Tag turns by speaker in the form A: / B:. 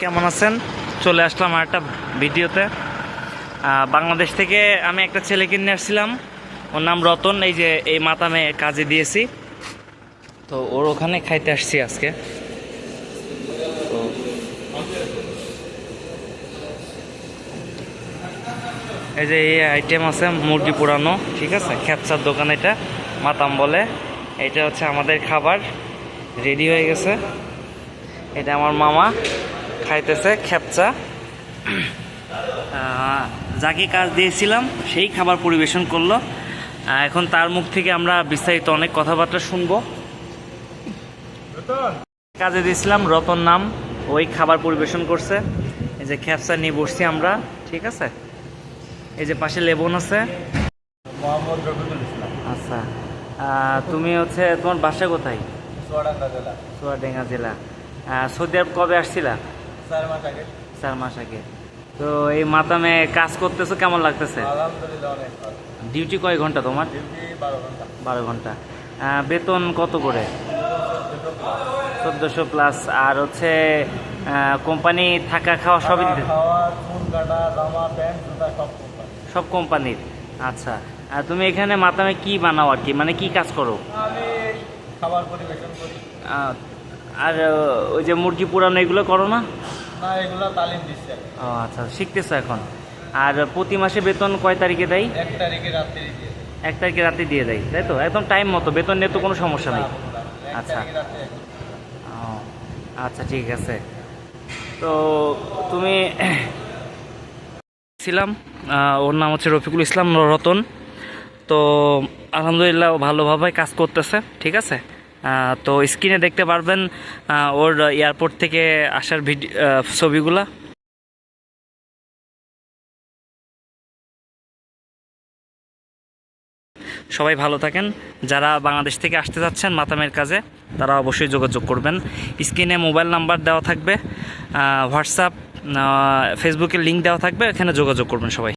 A: কেমন আছেন? চলে আসলাম আর একটা ভিডিওতে বাংলাদেশ থেকে আমি একটা ছেলেকে নিয়ে আসছিলাম। ওর নাম রতন, এই যে এই মাতামে কাজে দিয়েছি। তো ওর ওখানে খাইতে আসছি আজকে। তো এই যে এই আইটেম আছে, মুরগি পোড়ানো, ঠিক আছে? খ্যাপচার দোকান এটা, মাতাম বলে। এটা হচ্ছে আমাদের খাবার। রেডি হয়ে গেছে। এটা আমার মামা। খাইতেছে খেপচা। যাকে কাজ দিয়েছিলাম সেই খাবার পরিবেশন করল। এখন তার মুখ থেকে আমরা বিস্তারিত অনেক কথাবার্তা শুনব। কাজে দিয়েছিলাম রতন নাম ওই খাবার পরিবেশন করছে। এই যে খেপচা নিয়ে বসছি আমরা ঠিক আছে? এই যে পাশে লেবন আছে। আচ্ছা। তুমি হচ্ছে তোমার বাসা কোথায়?
B: চুয়াডাঙ্গা জেলা।
A: সৌদি আরব কবে আসছিলা?
B: চার মাস আগে।
A: তো এই মাতামে কাজ করতেছো কেমন লাগতেছে? ডিউটি কয় ঘণ্টা তোমার?
B: বারো
A: ঘণ্টা। বেতন কত করে? চোদ্দোশো প্লাস। আর হচ্ছে কোম্পানি থাকা খাওয়া সবই
B: সব
A: কোম্পানির। আচ্ছা। আর তুমি এখানে মাতামে কি বানাও আর কি? মানে কি কাজ করো?
B: আমি খাবার পরিবেশন করি।
A: আহ, আর ওই যে মুরগি পুরানো এগুলো করো না?
B: না এগুলো তালিম দিচ্ছে।
A: ও আচ্ছা শিখতেছো এখন। আর প্রতি মাসে বেতন কয় তারিখে দেয়?
B: এক তারিখে রাত্রি
A: এক তারিখে রাতে দিয়ে দেয় তাই তো? একদম টাইম মতো বেতন নিয়ে তো কোনো সমস্যা নেই। আচ্ছা। আচ্ছা ঠিক আছে। তো তুমি ছিলাম ওর নাম হচ্ছে রফিকুল ইসলাম রতন। তো আলহামদুলিল্লাহ ভালোভাবে কাজ করতেছে ঠিক আছে? তো স্ক্রিনে দেখতে পারবেন ওর এয়ারপোর্ট থেকে আসার ভিডিও ছবিগুলা। সবাই ভালো থাকেন। যারা বাংলাদেশ থেকে আসতে যাচ্ছেন মাতামের কাজে, তারা অবশ্যই যোগাযোগ করবেন। স্ক্রিনে মোবাইল নাম্বার দেওয়া থাকবে হোয়াটসঅ্যাপ ফেসবুকের লিঙ্ক দেওয়া থাকবে, এখানে যোগাযোগ করবেন সবাই।